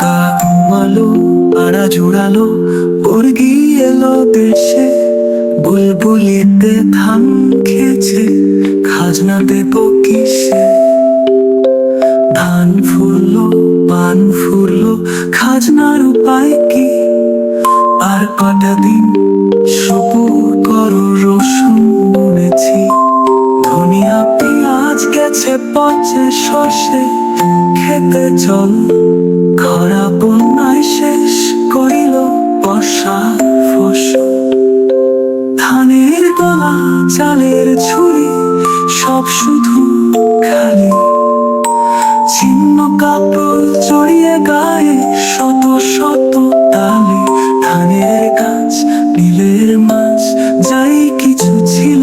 কা আড়া জোড়ালো, বর্গি এলো দেশে। বুলবুলিতে ধান খেয়েছে খাজনা দেব কিসে। ধান ফুললো পান ফুললো খাজনার উপায় কি? আর কটা দিন সবুর করো রসুন বুনেছি। ধনিয়া পেঁয়াজ গেছে পচে শসে খেতে চল ঘর। চালের ঝুড়ি, সব শুধু খালি। ছিন্ন কাপড় জড়িয়ে গায়ে শত শত তালে। ধানের গাছ, নীলের মাছ, যাই কিছু ছিল।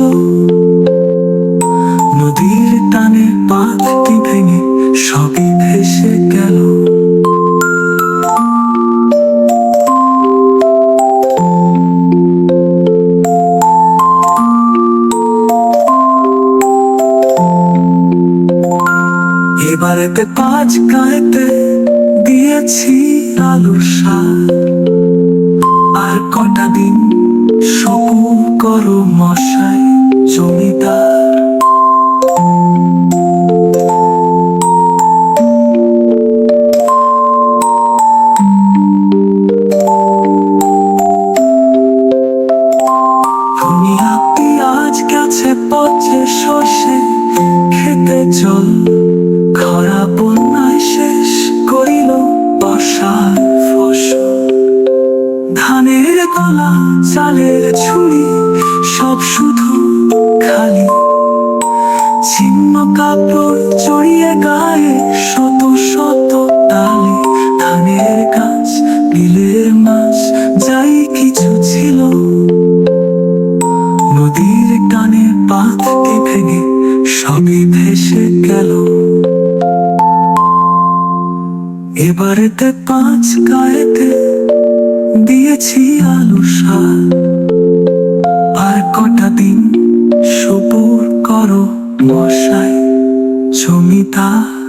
নদীর টানে পাখটি ভেঙে সবই এবারেতে পাঁচ গায়েতে দিয়েছি আলু সার। আর কটা দিন সবুর করো মশাই জমিদার। পেঁয়াজ গেছে পচে ধানের গলা চালের ঝুড়ি সব শুধু খালি। ছিন্ন কাপড় জড়িয়ে গায়ে শত শত তালে। ধানের গাছ নীলের মাছ, যাই কিছু ছিল। নদীর টানে পাতটি ভেঙে সবই ভেসে গেল। এবারেতে পাঁচ গায়েতে দিয়েছি আলু আর কটা দিন সবুর করো মশাই জমিদার।